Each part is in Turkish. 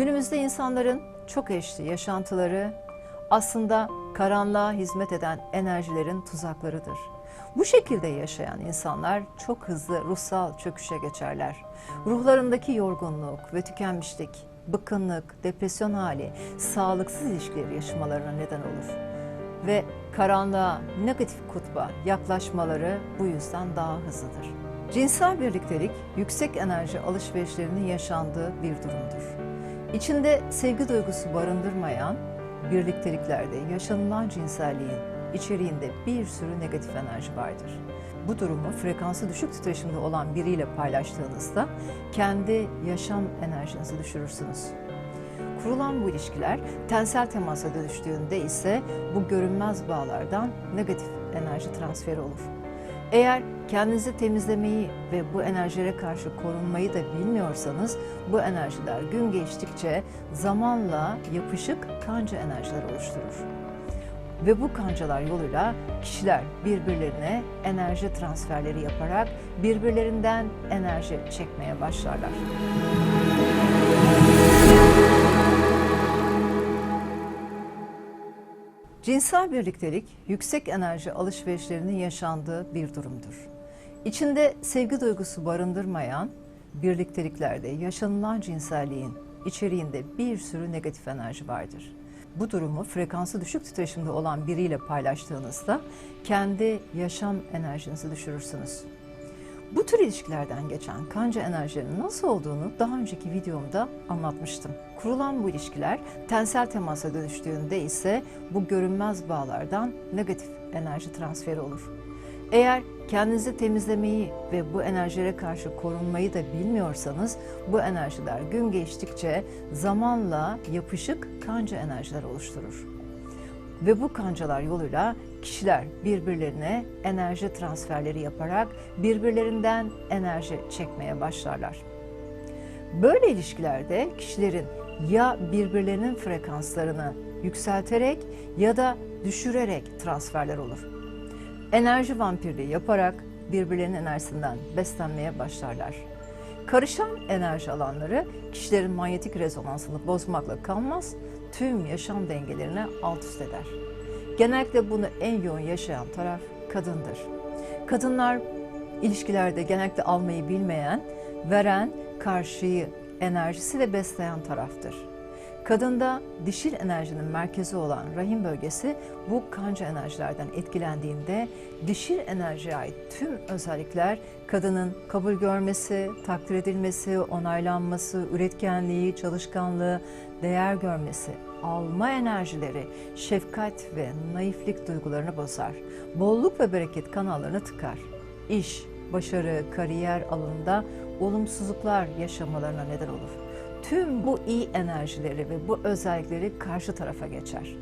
Günümüzde insanların çok eşli yaşantıları aslında karanlığa hizmet eden enerjilerin tuzaklarıdır. Bu şekilde yaşayan insanlar çok hızlı ruhsal çöküşe geçerler. Ruhlarındaki yorgunluk ve tükenmişlik, bıkkınlık, depresyon hali, sağlıksız ilişkileri yaşamalarına neden olur. Ve karanlığa, negatif kutba yaklaşmaları bu yüzden daha hızlıdır. Cinsel birliktelik, yüksek enerji alışverişlerinin yaşandığı bir durumdur. İçinde sevgi duygusu barındırmayan birlikteliklerde yaşanılan cinselliğin içeriğinde bir sürü negatif enerji vardır. Bu durumu frekansı düşük titreşimde olan biriyle paylaştığınızda kendi yaşam enerjinizi düşürürsünüz. Kurulan bu ilişkiler tensel temasa dönüştüğünde ise bu görünmez bağlardan negatif enerji transferi olur. Eğer kendinizi temizlemeyi ve bu enerjilere karşı korunmayı da bilmiyorsanız bu enerjiler gün geçtikçe zamanla yapışık kanca enerjiler oluşturur. Ve bu kancalar yoluyla kişiler birbirlerine enerji transferleri yaparak birbirlerinden enerji çekmeye başlarlar. Cinsel birliktelik yüksek enerji alışverişlerinin yaşandığı bir durumdur. İçinde sevgi duygusu barındırmayan birlikteliklerde yaşanılan cinselliğin içeriğinde bir sürü negatif enerji vardır. Bu durumu frekansı düşük titreşimde olan biriyle paylaştığınızda kendi yaşam enerjinizi düşürürsünüz. Bu tür ilişkilerden geçen kanca enerjilerinin nasıl olduğunu daha önceki videomda anlatmıştım. Kurulan bu ilişkiler tensel temasa dönüştüğünde ise bu görünmez bağlardan negatif enerji transferi olur. Eğer kendinizi temizlemeyi ve bu enerjilere karşı korunmayı da bilmiyorsanız bu enerjiler gün geçtikçe zamanla yapışık kanca enerjiler oluşturur. Ve bu kancalar yoluyla kişiler birbirlerine enerji transferleri yaparak birbirlerinden enerji çekmeye başlarlar. Böyle ilişkilerde kişilerin ya birbirlerinin frekanslarını yükselterek ya da düşürerek transferler olur. Enerji vampirliği yaparak birbirlerinin enerjisinden beslenmeye başlarlar. Karışan enerji alanları kişilerin manyetik rezonansını bozmakla kalmaz, tüm yaşam dengelerini alt üst eder. Genellikle bunu en yoğun yaşayan taraf kadındır. Kadınlar ilişkilerde genellikle almayı bilmeyen, veren, karşıyı, enerjisi ve besleyen taraftır. Kadında dişil enerjinin merkezi olan rahim bölgesi bu kanca enerjilerden etkilendiğinde dişil enerjiye ait tüm özellikler kadının kabul görmesi, takdir edilmesi, onaylanması, üretkenliği, çalışkanlığı, değer görmesi, alma enerjileri, şefkat ve naiflik duygularını bozar. Bolluk ve bereket kanallarını tıkar. İş, başarı, kariyer alanında olumsuzluklar yaşamalarına neden olur tüm bu iyi enerjileri ve bu özellikleri karşı tarafa geçer.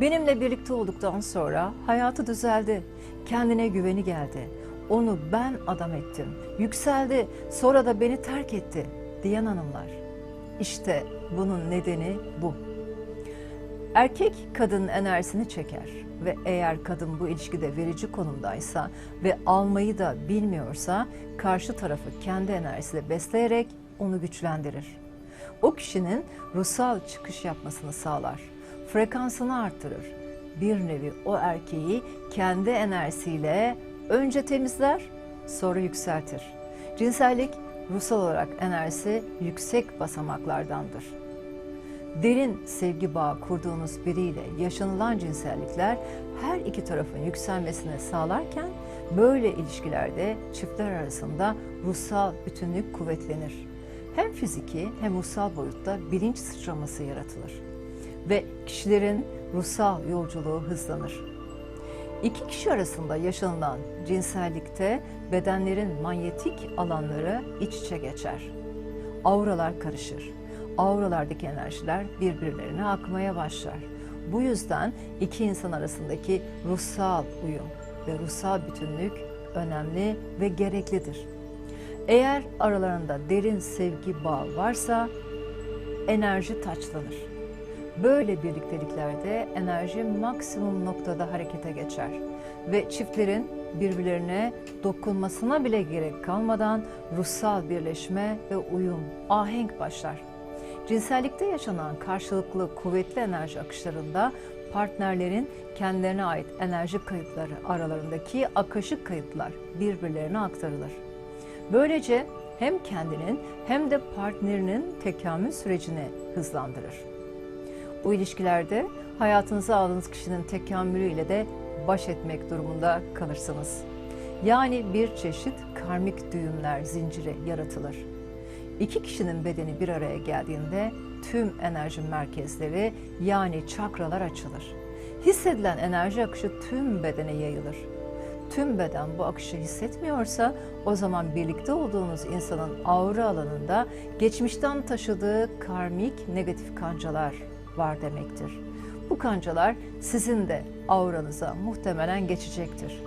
Benimle birlikte olduktan sonra hayatı düzeldi, kendine güveni geldi. Onu ben adam ettim, yükseldi, sonra da beni terk etti diyen hanımlar. İşte bunun nedeni bu. Erkek kadının enerjisini çeker ve eğer kadın bu ilişkide verici konumdaysa ve almayı da bilmiyorsa karşı tarafı kendi enerjisiyle besleyerek onu güçlendirir. O kişinin ruhsal çıkış yapmasını sağlar. Frekansını artırır. Bir nevi o erkeği kendi enerjisiyle önce temizler, sonra yükseltir. Cinsellik ruhsal olarak enerjisi yüksek basamaklardandır. Derin sevgi bağı kurduğunuz biriyle yaşanılan cinsellikler her iki tarafın yükselmesini sağlarken böyle ilişkilerde çiftler arasında ruhsal bütünlük kuvvetlenir hem fiziki hem ruhsal boyutta bilinç sıçraması yaratılır ve kişilerin ruhsal yolculuğu hızlanır. İki kişi arasında yaşanılan cinsellikte bedenlerin manyetik alanları iç içe geçer. Auralar karışır. Auralardaki enerjiler birbirlerine akmaya başlar. Bu yüzden iki insan arasındaki ruhsal uyum ve ruhsal bütünlük önemli ve gereklidir. Eğer aralarında derin sevgi bağı varsa enerji taçlanır. Böyle birlikteliklerde enerji maksimum noktada harekete geçer ve çiftlerin birbirlerine dokunmasına bile gerek kalmadan ruhsal birleşme ve uyum, ahenk başlar. Cinsellikte yaşanan karşılıklı kuvvetli enerji akışlarında partnerlerin kendilerine ait enerji kayıtları aralarındaki akışık kayıtlar birbirlerine aktarılır. Böylece hem kendinin hem de partnerinin tekamül sürecini hızlandırır. Bu ilişkilerde hayatınıza aldığınız kişinin tekamülüyle de baş etmek durumunda kalırsınız. Yani bir çeşit karmik düğümler zinciri yaratılır. İki kişinin bedeni bir araya geldiğinde tüm enerji merkezleri yani çakralar açılır. Hissedilen enerji akışı tüm bedene yayılır. Tüm beden bu akışı hissetmiyorsa o zaman birlikte olduğunuz insanın aura alanında geçmişten taşıdığı karmik negatif kancalar var demektir. Bu kancalar sizin de auranıza muhtemelen geçecektir.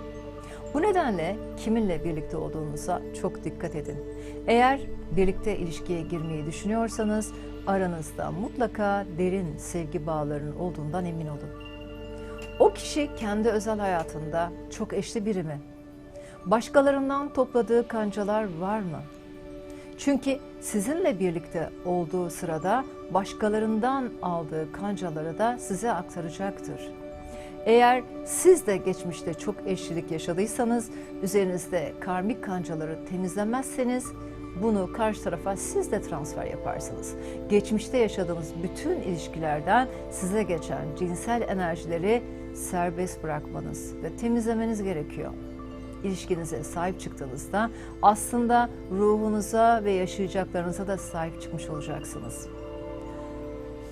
Bu nedenle kiminle birlikte olduğunuza çok dikkat edin. Eğer birlikte ilişkiye girmeyi düşünüyorsanız aranızda mutlaka derin sevgi bağlarının olduğundan emin olun. O kişi kendi özel hayatında çok eşli biri mi? Başkalarından topladığı kancalar var mı? Çünkü sizinle birlikte olduğu sırada başkalarından aldığı kancaları da size aktaracaktır. Eğer siz de geçmişte çok eşlilik yaşadıysanız, üzerinizde karmik kancaları temizlemezseniz bunu karşı tarafa siz de transfer yaparsınız. Geçmişte yaşadığınız bütün ilişkilerden size geçen cinsel enerjileri serbest bırakmanız ve temizlemeniz gerekiyor. İlişkinize sahip çıktığınızda aslında ruhunuza ve yaşayacaklarınıza da sahip çıkmış olacaksınız.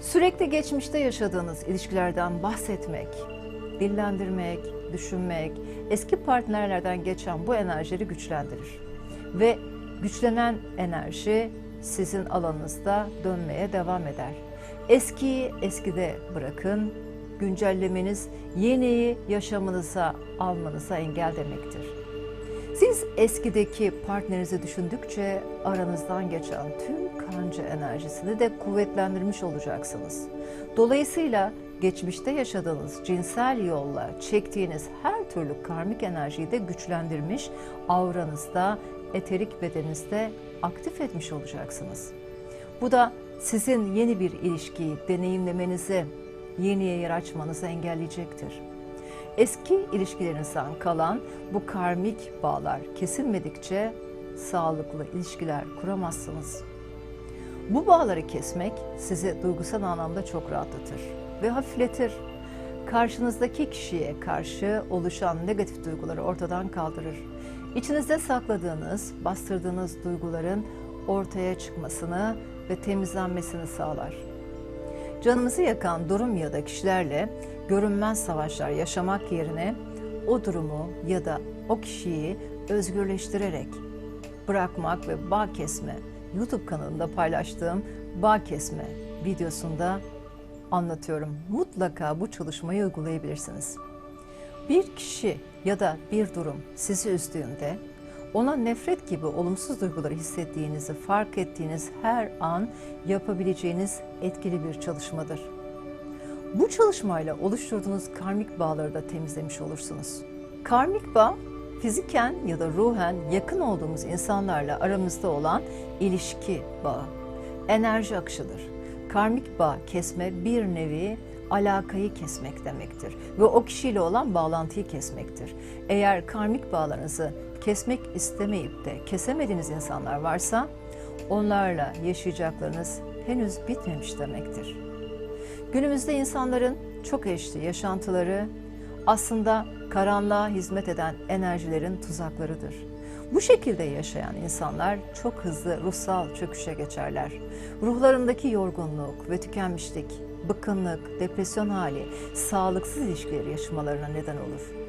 Sürekli geçmişte yaşadığınız ilişkilerden bahsetmek, dillendirmek, düşünmek, eski partnerlerden geçen bu enerjileri güçlendirir. Ve güçlenen enerji sizin alanınızda dönmeye devam eder. Eskiyi eskide bırakın, güncellemeniz yeniyi yaşamınıza almanıza engel demektir. Siz eskideki partnerinizi düşündükçe aranızdan geçen tüm kanca enerjisini de kuvvetlendirmiş olacaksınız. Dolayısıyla geçmişte yaşadığınız cinsel yolla çektiğiniz her türlü karmik enerjiyi de güçlendirmiş, auranızda, eterik bedeninizde aktif etmiş olacaksınız. Bu da sizin yeni bir ilişkiyi deneyimlemenizi, yeniye yer açmanızı engelleyecektir. Eski ilişkilerinizden kalan bu karmik bağlar kesilmedikçe sağlıklı ilişkiler kuramazsınız. Bu bağları kesmek sizi duygusal anlamda çok rahatlatır ve hafifletir. Karşınızdaki kişiye karşı oluşan negatif duyguları ortadan kaldırır. İçinizde sakladığınız, bastırdığınız duyguların ortaya çıkmasını ve temizlenmesini sağlar. Canımızı yakan durum ya da kişilerle görünmez savaşlar yaşamak yerine o durumu ya da o kişiyi özgürleştirerek bırakmak ve bağ kesme YouTube kanalında paylaştığım bağ kesme videosunda anlatıyorum. Mutlaka bu çalışmayı uygulayabilirsiniz. Bir kişi ya da bir durum sizi üzdüğünde ona nefret gibi olumsuz duyguları hissettiğinizi fark ettiğiniz her an yapabileceğiniz etkili bir çalışmadır. Bu çalışmayla oluşturduğunuz karmik bağları da temizlemiş olursunuz. Karmik bağ fiziken ya da ruhen yakın olduğumuz insanlarla aramızda olan ilişki bağı, enerji akışıdır. Karmik bağ kesme bir nevi alakayı kesmek demektir ve o kişiyle olan bağlantıyı kesmektir. Eğer karmik bağlarınızı kesmek istemeyip de kesemediğiniz insanlar varsa onlarla yaşayacaklarınız henüz bitmemiş demektir. Günümüzde insanların çok eşli yaşantıları aslında karanlığa hizmet eden enerjilerin tuzaklarıdır. Bu şekilde yaşayan insanlar çok hızlı ruhsal çöküşe geçerler. Ruhlarındaki yorgunluk ve tükenmişlik, bıkkınlık, depresyon hali, sağlıksız ilişkileri yaşamalarına neden olur.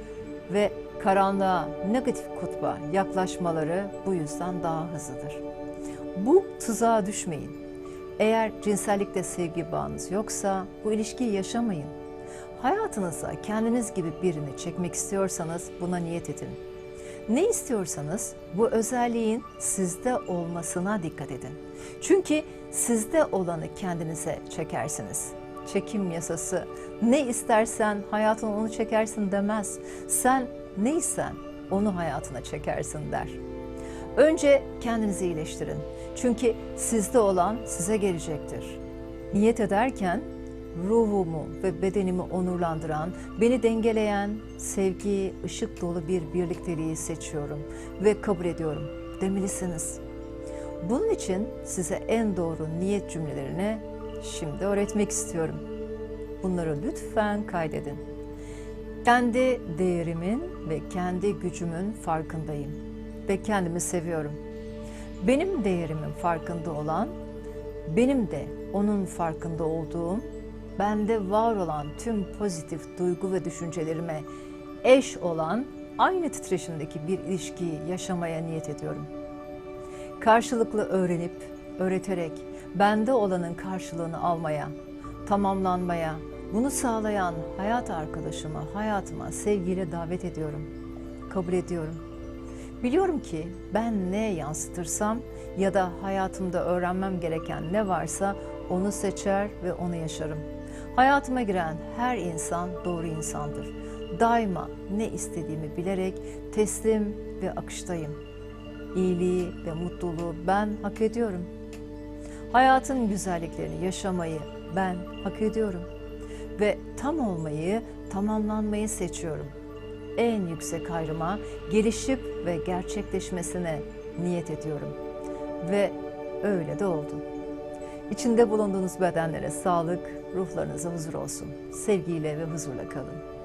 Ve karanlığa, negatif kutba yaklaşmaları bu yüzden daha hızlıdır. Bu tuzağa düşmeyin. Eğer cinsellikte sevgi bağınız yoksa bu ilişkiyi yaşamayın. Hayatınıza kendiniz gibi birini çekmek istiyorsanız buna niyet edin. Ne istiyorsanız bu özelliğin sizde olmasına dikkat edin. Çünkü sizde olanı kendinize çekersiniz. Çekim yasası ne istersen hayatına onu çekersin demez. Sen neysen onu hayatına çekersin der. Önce kendinizi iyileştirin. Çünkü sizde olan size gelecektir. Niyet ederken ruhumu ve bedenimi onurlandıran, beni dengeleyen, sevgi, ışık dolu bir birlikteliği seçiyorum ve kabul ediyorum demelisiniz. Bunun için size en doğru niyet cümlelerini şimdi öğretmek istiyorum. Bunları lütfen kaydedin. Kendi değerimin ve kendi gücümün farkındayım ve kendimi seviyorum. Benim değerimin farkında olan, benim de onun farkında olduğum, bende var olan tüm pozitif duygu ve düşüncelerime eş olan aynı titreşimdeki bir ilişkiyi yaşamaya niyet ediyorum. Karşılıklı öğrenip, öğreterek, bende olanın karşılığını almaya, tamamlanmaya, bunu sağlayan hayat arkadaşımı hayatıma sevgiyle davet ediyorum. Kabul ediyorum. Biliyorum ki ben ne yansıtırsam ya da hayatımda öğrenmem gereken ne varsa onu seçer ve onu yaşarım. Hayatıma giren her insan doğru insandır. Daima ne istediğimi bilerek teslim ve akıştayım. İyiliği ve mutluluğu ben hak ediyorum. Hayatın güzelliklerini yaşamayı ben hak ediyorum ve tam olmayı, tamamlanmayı seçiyorum. En yüksek hayrıma gelişip ve gerçekleşmesine niyet ediyorum. Ve öyle de oldu. İçinde bulunduğunuz bedenlere sağlık, ruhlarınıza huzur olsun. Sevgiyle ve huzurla kalın.